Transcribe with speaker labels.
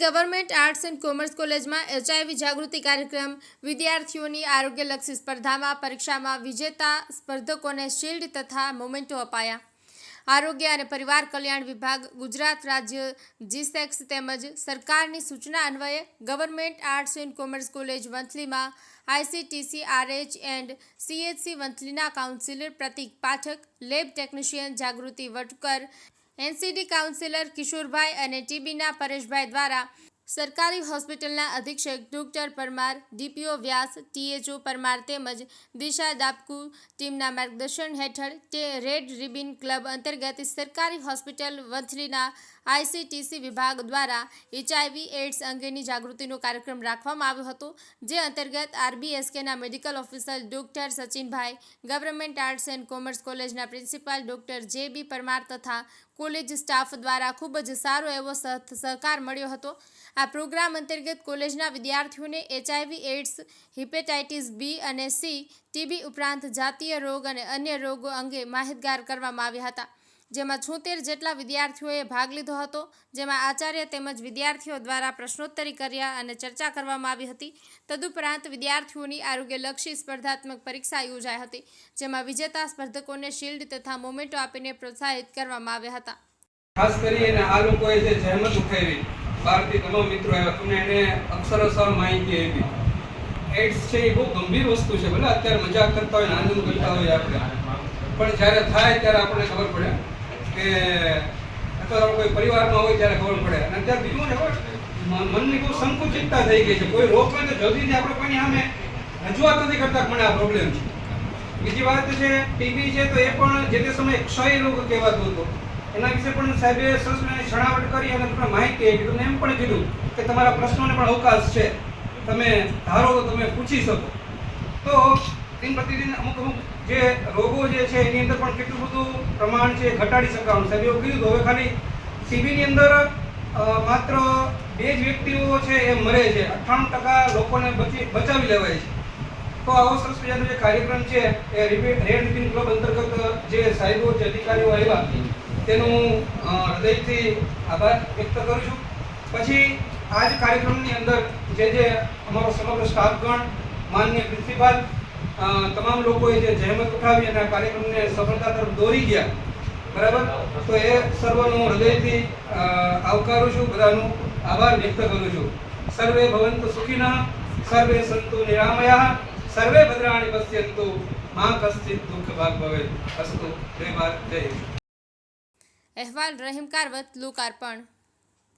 Speaker 1: Government arts and commerce કોલેજમાં HIV જાગૃતિ કાર્યક્રમ વિદ્યાર્થીઓની આરોગ્યલક્ષી સ્પર્ધામાં, પરીક્ષામાં વિજેતા સ્પર્ધકોને શિલ્ડ તથા મોમેન્ટો અપાયા. આરોગ્ય અને પરિવાર કલ્યાણ વિભાગ, ગુજરાત રાજ્ય જીસેક્સ તેમજ સરકારની સૂચના અન્વયે government arts and commerce college વંથલીમાં ICTC, RH and CHC વંથલીના counsellor Pratik Pathak, lab technician Jagruti Vatkar NCD counsellor Kishorbhai અને ટીબીના પરેશભાઈ દ્વારા સરકારી હોસ્પિટલના અધિક્ષક doctor Parmar, DPO Vyas, THO Parmar તેમજ દિશા દાપકુ ટીમના માર્ગદર્શન હેઠળ તે રેડ રિબિન ક્લબ અંતર્ગત સરકારી હોસ્પિટલ વંથલીના આઈસીટીસી વિભાગ દ્વારા એચઆઈવી એડ્સ અંગેની જાગૃતિનો કાર્યક્રમ રાખવામાં આવ્યો હતો, જે અંતર્ગત આરબીએસકેના medical officer doctor Sachinbhai government arts and commerce કોલેજના principal doctor J B Parmar તથા કોલેજ સ્ટાફ દ્વારા ખૂબ જ સારો એવો સહ- સહકાર મળ્યો હતો. આ પ્રોગ્રામ અંતર્ગત કોલેજના વિદ્યાર્થીઓને એચઆઈવી એડ્સ હિપેટાઇટિસ બી અને સી, ટીબી ઉપરાંત જાતીય રોગ અને અન્ય રોગો અંગે માહિતગાર કરવામાં આવ્યા હતા. જેમાં છોતેર જેટલા વિદ્યાર્થીઓએ ભાગ લીધો હતો, જેમાં આચાર્ય તેમજ વિદ્યાર્થીઓ દ્વારા પ્રશ્નોત્તરી કર્યા અને ચર્ચા કરવામાં આવી હતી. તદુપરાંત વિદ્યાર્થીઓની આરોગ્યલક્ષી સ્પર્ધાત્મક પરીક્ષા યોજાઈ હતી, જેમાં વિજેતા સ્પર્ધકોને શિલ્ડ તથા મોમેન્ટો આપીને પ્રોત્સાહિત કરવામાં આવ્યા હતા.
Speaker 2: ખાસ કરીને આ લોકોએ જે જહેમત ઉઠાવી બહારથી તમામ મિત્રો આવ્યા તમને એને અક્ષરસર માહિતી આપી. એડ્સ છે એ બહુ ગંભીર વસ્તુ છે, ભલે અત્યારે મજાક કરતા હોય આનંદ કરતા હોય આપણે. પણ જ્યારે થાય ત્યારે આપણને ખબર પડે. કે અથવા કોઈ પરિવારમાં હોય ત્યારે ખબર પડે. અને અત્યારે બીજું ને મનની બહુ સંકુચિતતા થઈ ગઈ છે. કોઈ રોગ હોય તો જલ્દીથી આપણે કોઈની સામે રજૂઆત નથી કરતા મને આ પ્રોબ્લેમ છે. બીજી વાત છે ટીબી છે તો એ પણ જે તે સમયે ક્ષય રોગ કહેવાતો હતો. એના વિશે પણ સાહેબે સંસ્થાને છણાવટ કરી અને તમને માહિતી આપી. તમને એમ પણ કીધું કે તમારા પ્રશ્નોને પણ અવકાશ છે. તમે ધારો તો તમે પૂછી શકો. તો દિન પ્રતિદિન અમુક અમુક જે રોગો જે છે, એની અંદર પણ કેટલું બધું પ્રમાણ છે, ઘટાડી શકાવાનું સાહેબ એવું કીધું હવે ખાલી ટીબીની અંદર માત્ર બે જ વ્યક્તિઓ છે એ મરે છે. અઠ્ઠાણું ટકા લોકોને બચી, બચાવી લેવાય છે. તો આવો સરસ મજાનો જે કાર્યક્રમ છે, એ રિપીટ રેડ રિપિન ક્લબ અંતર્ગત જે સાહેબો, જે અધિકારીઓ આવ્યા તેનું હૃદયથી આભાર વ્યક્ત કરું છું. પછી આ જ કાર્યક્રમની અંદર જે જે અમારો સમગ્ર સ્ટાફગણ માનનીય પ્રિન્સિપાલ તમામ લોકોએ જે જહેમત ઉઠાવી અને આ કાર્યક્રમને સફળતા તરફ દોરી ગયા. બરાબર? તો એ સર્વનો હૃદયથી આવકારું છું, બધાનો આભાર વ્યક્ત કરું છું. સર્વે ભવંતુ સુખીના, સર્વે સંતુ નિરામયા, સર્વે ભદ્રાણી પશ્યંતુ, મા કશ્ચિત દુઃખ ભાગ ભવે. અસ્તુ. જય ભારત, જય
Speaker 1: અહેવાલ રહીમ લોકાર્પણ.